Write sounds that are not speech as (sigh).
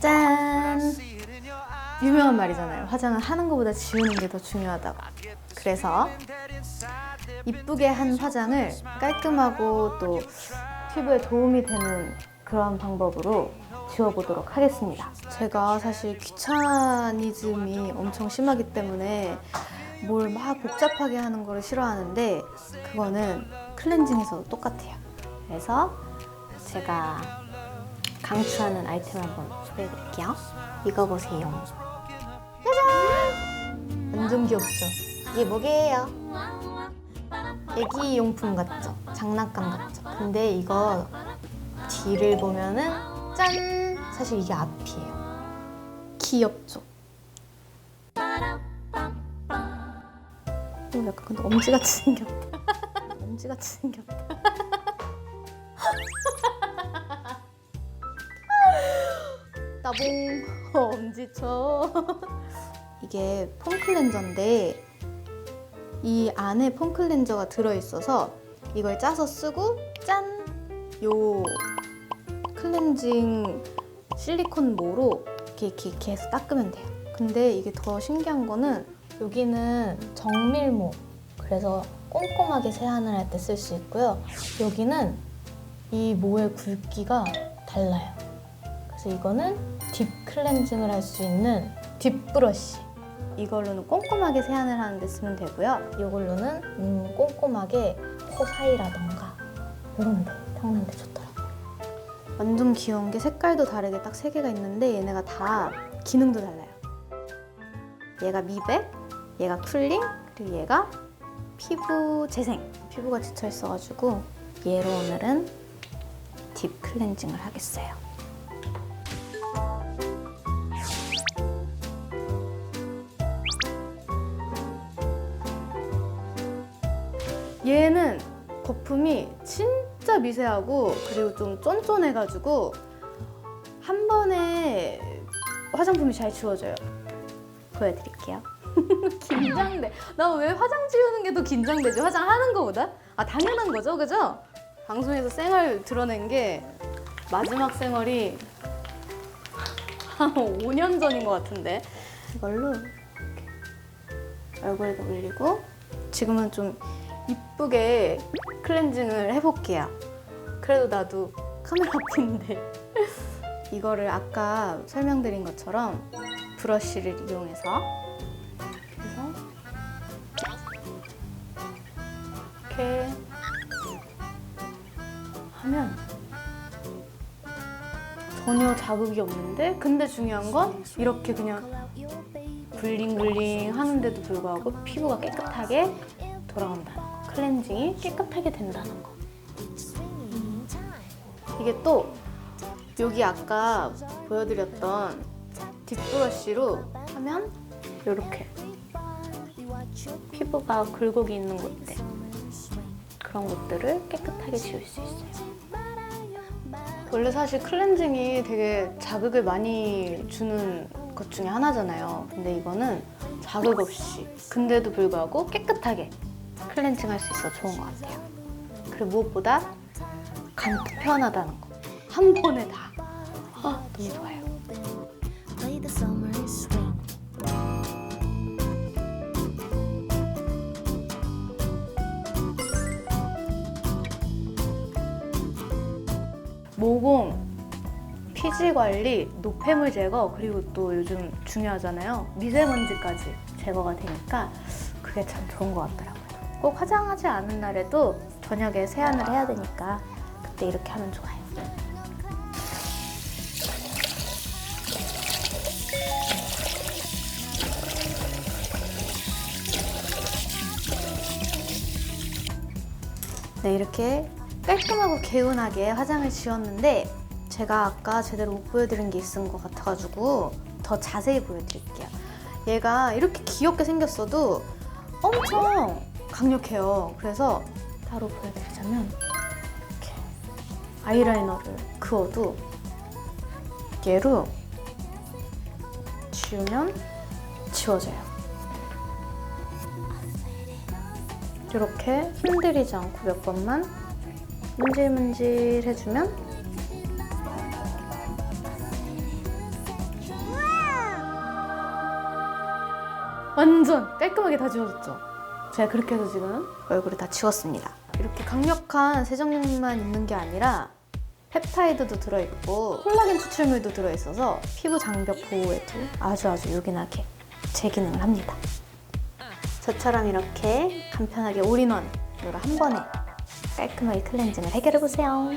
짠! 유명한 말이잖아요. 화장은 하는 것보다 지우는 게 더 중요하다고. 그래서 이쁘게 한 화장을 깔끔하고 또 피부에 도움이 되는 그런 방법으로 지워보도록 하겠습니다. 제가 사실 귀차니즘이 엄청 심하기 때문에 뭘 막 복잡하게 하는 거를 싫어하는데 그거는 클렌징에서도 똑같아요. 그래서 제가 강추하는 아이템 한번 소개해드릴게요. 이거 보세요. 짜잔! 완전 귀엽죠? 이게 뭐게요? 애기 용품 같죠? 장난감 같죠? 근데 이거 뒤를 보면은 짠! 사실 이게 앞이에요. 귀엽죠? 어, 약간 근데 엄지같이 생겼다. (laughs) 엄지같이 생겼다. 따봉. (laughs) 어, 엄지쳐 이게 폼 클렌저인데 이 안에 폼 클렌저가 들어있어서 이걸 짜서 쓰고 짠! 요 클렌징 실리콘 모로 이렇게, 이렇게, 이렇게 해서 닦으면 돼요. 근데 이게 더 신기한 거는 여기는 정밀모. 그래서 꼼꼼하게 세안을 할 때 쓸 수 있고요. 여기는 이 모의 굵기가 달라요. 그래서 이거는 딥 클렌징을 할 수 있는 딥 브러쉬. 이걸로는 꼼꼼하게 세안을 하는데 쓰면 되고요. 이걸로는 음, 꼼꼼하게 코 사이라던가 이런 데 닦는 데 좋더라고요. 완전 귀여운 게 색깔도 다르게 딱 세 개가 있는데 얘네가 다 기능도 달라요. 얘가 미백, 얘가 쿨링, 그리고 얘가 피부 재생. 피부가 지쳐 있어가지고 얘로 오늘은 딥 클렌징을 하겠어요. 얘는 거품이 진짜 미세하고 그리고 좀 쫀쫀해가지고 한 번에 화장품이 잘 지워져요. 보여드릴게요. (laughs) 긴장돼. 나 왜 화장 지우는 게 더 긴장되지? 화장하는 거보다? 아 당연한 거죠, 그죠? 방송에서 쌩얼 드러낸 게 마지막 쌩얼이 한 (laughs) 5년 전인 것 같은데 이걸로 얼굴에도 올리고 지금은 좀 이쁘게 클렌징을 해볼게요. 그래도 나도 카메라 앞인데 (laughs) 이거를 아까 설명드린 것처럼 브러쉬를 이용해서 이렇게 하면 전혀 자극이 없는데 근데 중요한 건 이렇게 그냥 블링블링 하는데도 불구하고 피부가 깨끗하게 돌아간다는 거. 클렌징이 깨끗하게 된다는 거. 음. 이게 또 여기 아까 보여드렸던 딥브러쉬로 하면 이렇게 피부가 굴곡이 있는 곳들 그런 곳들을 깨끗하게 지울 수 있어요. 원래 사실 클렌징이 되게 자극을 많이 주는 것 중에 하나잖아요. 근데 이거는 자극 없이 근데도 불구하고 깨끗하게 클렌징 할 수 있어 좋은 것 같아요. 그리고 무엇보다 간편하다는 거. 한 번에 다. 아, 너무 좋아요. 모공, 피지 관리, 노폐물 제거, 그리고 또 요즘 중요하잖아요. 미세먼지까지 제거가 되니까 그게 참 좋은 것 같더라고요. 꼭 화장하지 않은 날에도 저녁에 세안을 해야 되니까 그때 이렇게 하면 좋아요. 네, 이렇게 깔끔하고 개운하게 화장을 지웠는데 제가 아까 제대로 못 보여드린 게 있은 것 같아가지고 더 자세히 보여드릴게요. 얘가 이렇게 귀엽게 생겼어도 엄청 강력해요. 그래서 따로 보여드리자면 이렇게 아이라이너를 그어도 얘로 지우면 지워져요. 이렇게 흔들리지 않고 몇 번만 문질문질 해주면 완전 깔끔하게 다 지워졌죠? 제가 그렇게 해서 지금 얼굴이 다 지웠습니다. 이렇게 강력한 세정력만 있는 게 아니라 펩타이드도 들어있고 콜라겐 추출물도 들어있어서 피부 장벽 보호에도 아주 아주 요긴하게 제 기능을 합니다. 저처럼 이렇게 간편하게 올인원으로 한 번에 깔끔하게 클렌징을 해결해보세요.